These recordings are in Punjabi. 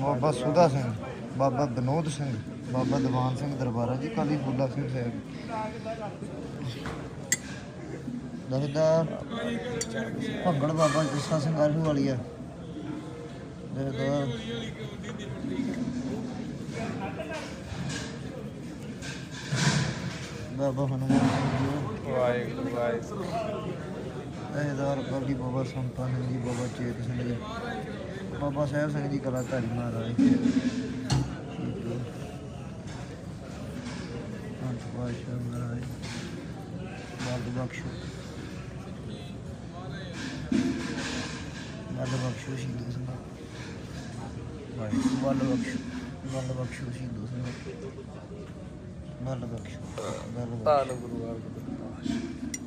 ਬਾਬਾ ਸੁਦਾ ਸਿੰਘ ਬਾਬਾ ਵਿਨੋਦ ਸਿੰਘ ਬਾਬਾ ਦੀਵਾਨ ਸਿੰਘ ਦਰਬਾਰਾ ਜੀ ਕਾਲੀ ਫੁੱਲਾ ਸਿੰਘ ਸਾਹਿਬ। ਦਰਦਾ ਭੰਗੜ ਬਾਬਾ ਜੱਸਾ ਸਿੰਘ ਆਸ਼ੂ ਵਾਲੀ ਆ। ਦਰਦਾ ਬਾਬਾ ਹਨੂਮਾਨ ਸਿੰਘ ਜੀ ਵਾਹਿਗੁਰੂ ਵਾਹਿਗੁਰੂ। ਇਹਦਾਰ ਬਾਬੀ ਬਾਬਾ ਸੰਤਾਨ ਸਿੰਘ ਜੀ ਬਾਬਾ ਚੇਤ ਸਿੰਘ ਜੀ। ਬਾਬਾ ਸਾਹਿਬ ਸਿੰਘ ਜੀ ਕਲਾਕਾਰੀ ਮਹਾਰਾਜ ਅੰਤ ਪਾਸ਼ਾ ਮਹਾਰਾਜ ਬਾਦ ਬਖਸ਼ੋ ਬਾਦ ਬਖਸ਼ੋ ਸ਼ਹੀਦ ਸਿੰਘ ਵਾਹਿਗੁਰੂ ਬਾਦ ਬਖਸ਼ੋ ਬਾਦ ਬਖਸ਼ੋ ਸ਼ਹੀਦ ਸਿੰਘ ਬਾਦ ਬਖਸ਼ੋ ਬਾਦ ਬਖਸ਼ੋ ਧੰਨ ਗੁਰੂ ਅਰਜਨ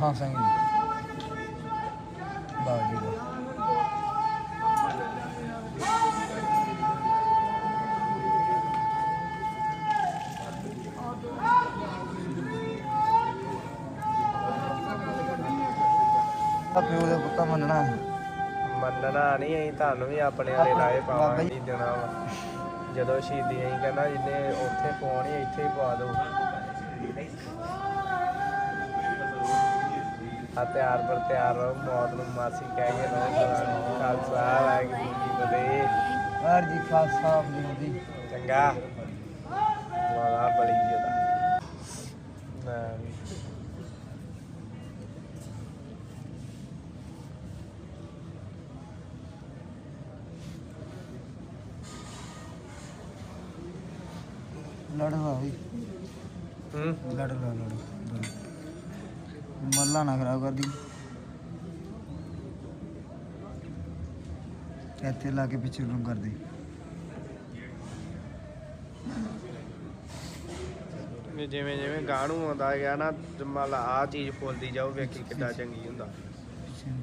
ਮਹਾ ਸਿੰਘ ਜੀ। ਬਾਜੀ ਦਾ ਪਿਓ ਦਾ ਪੁੱਤਾ ਮੰਨਣਾ ਮੰਨਣਾ ਨਹੀਂ ਅਸੀਂ ਤੁਹਾਨੂੰ ਵੀ ਆਪਣੇ ਵਾਲੇ ਲਾਏ ਪਾਵਾਂਗੇ ਜੀ ਦੇਣਾ ਵਾ ਜਦੋਂ ਸ਼ਹੀਦੀ ਅਸੀਂ ਕਹਿੰਦਾ ਜਿੰਨੇ ਉੱਥੇ ਪਾਉਣੀ ਇੱਥੇ ਹੀ ਪਵਾ ਦਿਓ। ਆ ਤਿਆਰ ਪਰ ਤਿਆਰ ਰਹੋ ਮੌਤ ਨੂੰ ਮਾਸੀ ਕਹਿ ਕੇ ਰਹੋ ਖਾਲਸਾ ਵਾਹਿਗੁਰੂ ਜੀ ਫਤਿਹ। ਵਾਰ ਜੀ ਖਾਲਸਾ ਆਪਣੀ ਦੀ ਚੰਗਾ। ਵਾਲਾ ਬੜੀ ਜਦਾ ਮੈਂ ਵੀ। ਲੜਵਾ ਵੀ। ਹੂੰ? ਲੜ ਲੜ ਲੜ। ਮੱਲਾ ਨਾ ਖਰਾਬ ਕਰਦੀ ਇੱਥੇ ਲਾ ਕੇ ਪਿੱਛੇ ਨੂੰ ਕਰਦੀ ਵੀ ਜਿਵੇਂ ਜਿਵੇਂ ਗਾਣੂ ਆਉਂਦਾ ਗਿਆ ਨਾ ਮੰਨ ਲਾ ਆ ਚੀਜ਼ ਫੁੱਲਦੀ ਜਾਓ ਵੇਖੀ ਕਿੱਦਾਂ ਚੰਗੀ ਹੁੰਦਾ। ਪਿੱਛੇ ਨੂੰ।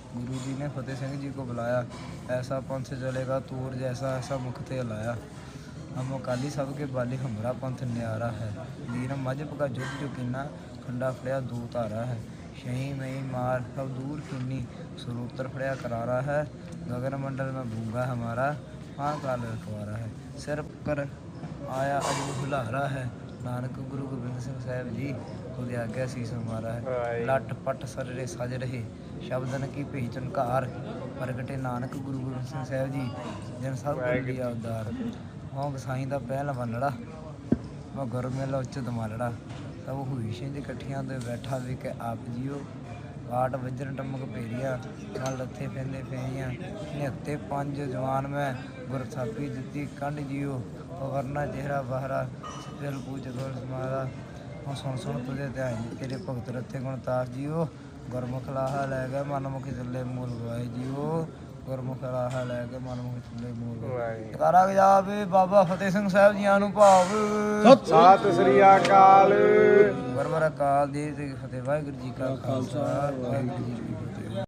ਗੁਰੂ ਜੀ ਨੇ ਫਤਿਹ ਸਿੰਘ जी को बुलाया ऐसा पंथ चलेगा तूर जैसा ऐसा मुख ते लाया हम अकाली सब के बाली हमारा पंथ न्यारा है वीर मजहब का युद्ध जो किन्ना खंडा फड़िया दो धारा है शही मई मार सब दूर किन्नी सुरूतर फड़िया करारा है गगन मंडल में भूंगा हमारा हाँ काल रखवारा है सिर कर आया अज भुलारा है नानक गुरु गोबिंद सिंह साहब जी खुद आज्ञा शीस हमारा है ਵਾਹਿਗੁਰੂ। ਲੱਟ ਪੱਟ ਸਰਰੇ ਸਜ ਰਹੇ ਸ਼ਬਦਨ ਕੀ ਭੇਜ ਝਨਕਾਰ ਪ੍ਰਗਟੇ ਨਾਨਕ ਗੁਰੂ ਗੋਬਿੰਦ ਸਿੰਘ ਸਾਹਿਬ ਜੀ ਜਨ ਸਭ। ਲਿਆ ਉਦਾਰ। ਹਉ ਗਸਾਈ ਦਾ ਪਹਿਲ ਵੰਨੜਾ ਮੈਂ ਗੁਰ ਮੇਲਾ ਉੱਚ ਦਮਾਲੜਾ ਸਭ ਹੋਈ ਛਿੰਝ ਇਕੱਠੀਆਂ ਤੇ ਬੈਠਾ ਵੀ ਕੇ ਆਪ ਜੀਓ। ਕਾਟ ਵਜਰ ਟਮਕ ਭੇਰੀਆ ਨਾਲ ਲੱਥੇ ਪੈਂਦੇ ਫੇਰੀਆਂ ਨਿਹੱਤੇ ਪੰਜ ਜਵਾਨ ਮੈਂ ਗੁਰ ਥਾਪੀ ਦਿੱਤੀ ਕੰਡ ਜੀਓ। ਵਰਨਾ ਚਿਹਰਾ ਬਹਰਾ ਸਪਿਲ ਪੂਜ ਗੁਰ ਸਮਾਰਾ। ਹੁਣ ਸੁਣ ਸੁਣ ਤੁਝੇ ਧਿਆਨ ਤੇਰੇ ਭਗਤ ਰਤੇ ਗੁਣਤਾਸ ਜੀਓ। ਗੁਰਮੁਖ ਲਾਹਾ ਲੈ ਗਏ ਮਨਮੁਖ ਚੱਲੇ ਮੂਲ ਗਵਾਏ ਜੀਓ। ਗੁਰਮੁਖ ਲਾਹਾ ਲੈ ਕੇ ਮਨਮੁਖ ਚੱਲੇ ਮੂਲ ਕਰਾ ਜਾਵੇ ਬਾਬਾ ਫਤਿਹ ਸਿੰਘ ਸਾਹਿਬ ਜੀਆਂ ਨੂੰ ਭਾਵ। ਸਤਿ ਸ੍ਰੀ ਅਕਾਲ। ਗੁਰਮੁਖ ਅਕਾਲ ਦੇ ਫਤਿਹ ਵਾਹਿਗੁਰੂ ਜੀ ਕਾ ਖਾਲਸਾ ਵਾਹਿਗੁਰੂ ਜੀ ਕੀ